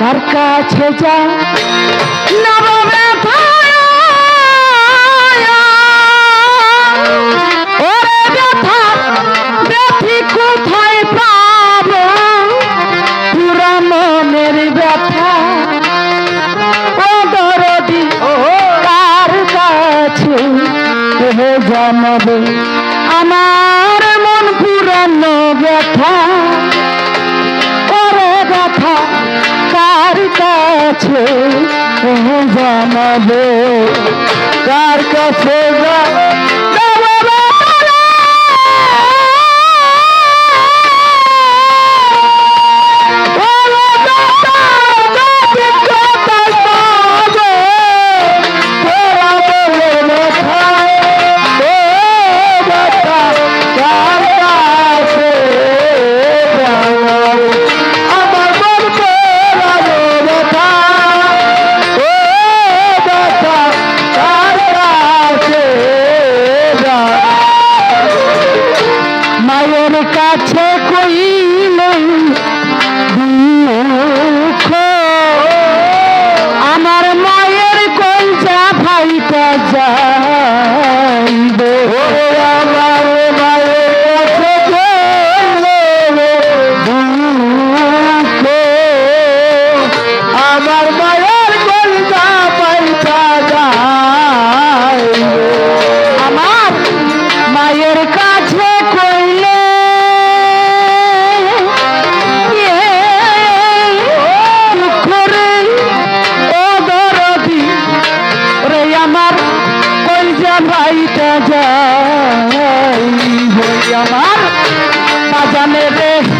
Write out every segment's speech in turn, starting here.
কার কাছে যা। কোথায় পাব? পুরা মনের ব্যথা। ও দরদি ও কার কাছে কাছে জানাব কার কাছে জানাব হইলেই বাজানে রে।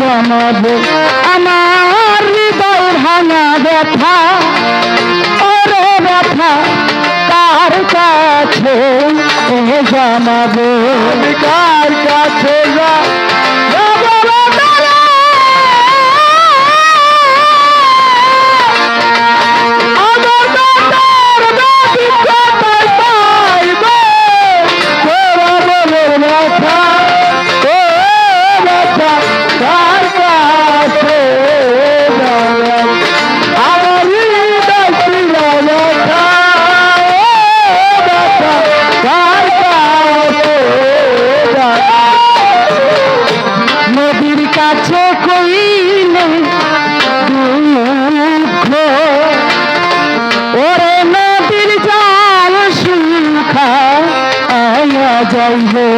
জানাব। আমার হৃদয় ভাঙা ব্যথা ওরে ব্যথা কার কাছে জানাব? কার কাছে যা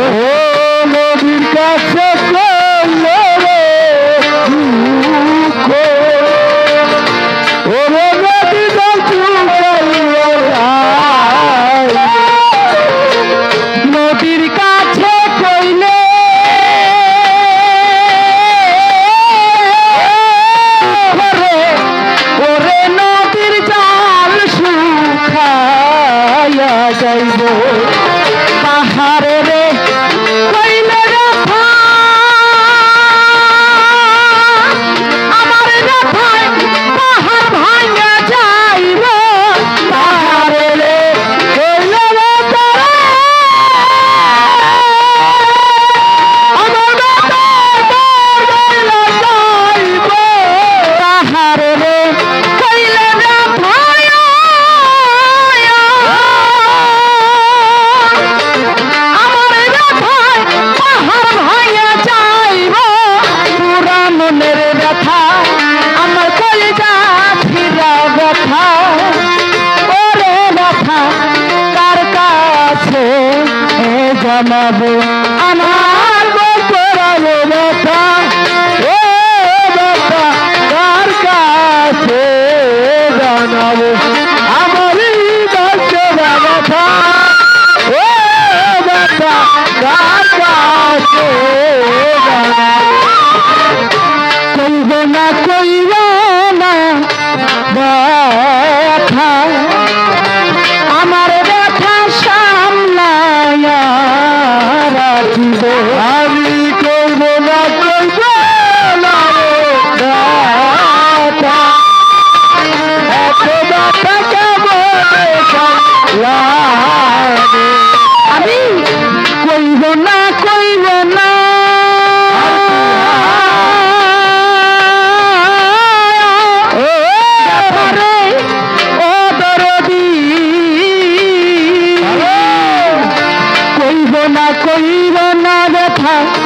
Oh, i'm a boy. আমি কইব না কইব না। কইব না ব্যথা।